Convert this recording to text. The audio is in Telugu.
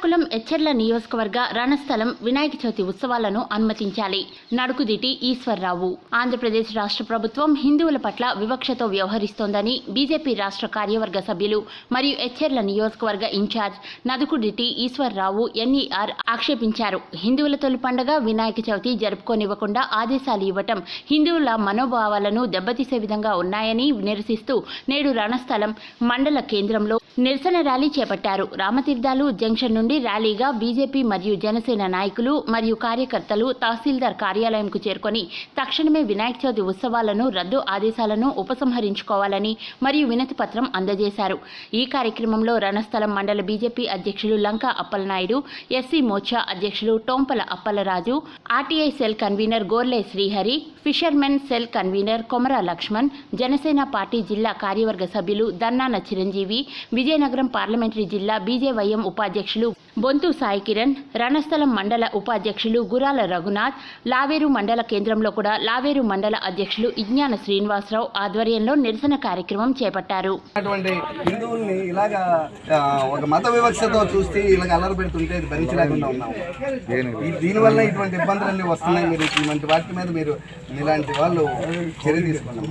శ్రీకాకుళం ఎచ్చెర్ల నియోజకవర్గ రణస్థలం వినాయక చవితి ఉత్సవాలను అనుమతించాలి. నడుకుదిటి ఈశ్వర్రావు. ఆంధ్రప్రదేశ్ రాష్ట్ర ప్రభుత్వం హిందువుల పట్ల వివక్షతో వ్యవహరిస్తోందని బీజేపీ రాష్ట్ర కార్యవర్గ సభ్యులు మరియు ఎచ్చెర్ల నియోజకవర్గ ఇన్ఛార్జ్ నదుకుడిటి ఈశ్వర్రావు ఎన్ఈఆర్ ఆక్షేపించారు. హిందువుల తొలి పండగ వినాయక చవితి జరుపుకోనివ్వకుండా ఆదేశాలు ఇవ్వటం హిందువుల మనోభావాలను దెబ్బతీసే విధంగా ఉన్నాయని నిరసిస్తూ నేడు రణస్థలం మండల కేంద్రంలో నిరసన ర్యాలీ చేపట్టారు. రామతీర్థాలు జంక్షన్ నుండి ర్యాలీగా బీజేపీ మరియు జనసేన నాయకులు మరియు కార్యకర్తలు తహసీల్దార్ కార్యాలయంకు చేరుకొని తక్షణమే వినాయక చవితి ఉత్సవాలను రద్దు ఆదేశాలను ఉపసంహరించుకోవాలని మరియు వినతి పత్రం అందజేశారు. ఈ కార్యక్రమంలో రణస్థలం మండల బీజేపీ అధ్యక్షులు లంకా అప్పలనాయుడు ఎస్సీ మోర్చా అధ్యక్షులు Tompala Appalaraju RTI cell convener Gorle Srihari fishermen cell convener Komara Lakshman Janasena party జిల్లా కార్యవర్గ సభ్యులు దన్నాన చిరంజీవి విజయనగరం పార్లమెంటరీ జిల్లా బీజేవైఎం ఉపాధ్యక్షులు బొంతు సాయి కిరణ్ రణస్థలం మండల ఉపాధ్యక్షులు గురాల రఘునాథ్ లావేరు మండల కేంద్రంలో కూడా లావేరు మండల అధ్యక్షులు ఇజ్ఞాన శ్రీనివాసరావు ఆధ్వర్యంలో నిరసన కార్యక్రమం చేపట్టారు. హిందువుల్ని ఇలాగ ఒక మత వివక్షతో చూస్తే ఇలాగ అల్లరి పెడుతుంటే భరించలేకుండా ఉన్నాము. ఈ- దీనివల్ల ఇటువంటి ఇబ్బందులన్నీ వస్తున్నాయి. మీరు ఇటువంటి వాటి మీద మీరు ఇలాంటి వాళ్ళు చర్య తీసుకున్నాం